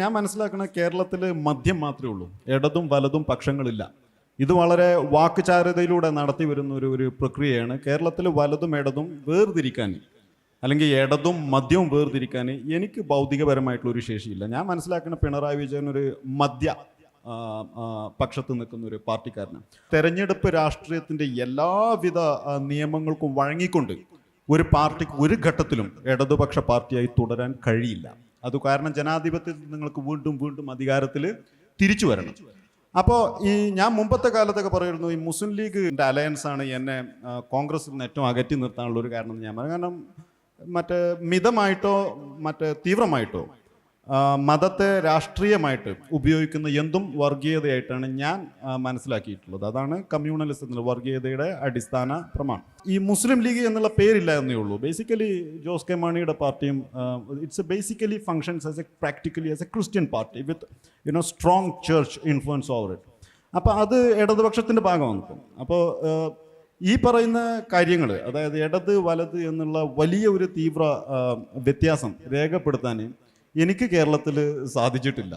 ഞാൻ മനസ്സിലാക്കണ കേരളത്തിൽ മദ്യം മാത്രമേ ഉള്ളൂ. ഇടതും വലതും പക്ഷങ്ങളില്ല. ഇത് വളരെ വാക്കുചാരതയിലൂടെ നടത്തി വരുന്ന ഒരു ഒരു പ്രക്രിയയാണ്. കേരളത്തിൽ വലതും ഇടതും വേർതിരിക്കാൻ അല്ലെങ്കിൽ ഇടതും മദ്യവും വേർതിരിക്കാൻ എനിക്ക് ഭൗതികപരമായിട്ടുള്ള ഒരു ശേഷിയില്ല. ഞാൻ മനസ്സിലാക്കുന്ന പിണറായി വിജയൻ ഒരു മദ്യ പക്ഷത്ത് നിൽക്കുന്ന ഒരു പാർട്ടിക്കാരനാണ്. തെരഞ്ഞെടുപ്പ് രാഷ്ട്രീയത്തിന്റെ എല്ലാവിധ നിയമങ്ങൾക്കും വഴങ്ങിക്കൊണ്ട് ഒരു പാർട്ടിക്ക് ഒരു ഘട്ടത്തിലും ഇടതുപക്ഷ പാർട്ടിയായി തുടരാൻ കഴിയില്ല. അത് കാരണം ജനാധിപത്യത്തിൽ നിങ്ങൾക്ക് വീണ്ടും വീണ്ടും അധികാരത്തിൽ തിരിച്ചു വരണം. അപ്പോൾ ഈ ഞാൻ മുമ്പത്തെ കാലത്തൊക്കെ പറയുന്നു ഈ മുസ്ലിം ലീഗിന്റെ അലയൻസ് ആണ് എന്നെ കോൺഗ്രസിൽ നിന്ന് ഏറ്റവും അകറ്റി നിർത്താനുള്ള ഒരു കാരണം ഞാൻ പറയാം. കാരണം മറ്റേ മിതമായിട്ടോ മറ്റേ തീവ്രമായിട്ടോ മതത്തെ രാഷ്ട്രീയമായിട്ട് ഉപയോഗിക്കുന്ന എന്തും വർഗീയതയായിട്ടാണ് ഞാൻ മനസ്സിലാക്കിയിട്ടുള്ളത്. അതാണ് കമ്മ്യൂണലിസത്തിൽ വർഗീയതയുടെ അടിസ്ഥാന പ്രമാണം. ഈ മുസ്ലിം ലീഗ് എന്നുള്ള പേരില്ല എന്നേ ഉള്ളൂ. ബേസിക്കലി ജോസ് കെ മാണിയുടെ പാർട്ടിയും it's a basically functions as a practically as a Christian party with you know strong church influence over it അപ്പോൾ അത് ഇടതുപക്ഷത്തിന്റെ ഭാഗമാണ് അപ്പോൾ ഈ പറയുന്ന കാര്യങ്ങൾ അതായത് ഇടത് വലത് എന്നുള്ള വലിയ ഒരു തീവ്ര വ്യത്യാസം രേഖപ്പെടുത്താൻ എനിക്ക് കേരളത്തിൽ സാധിച്ചിട്ടില്ല.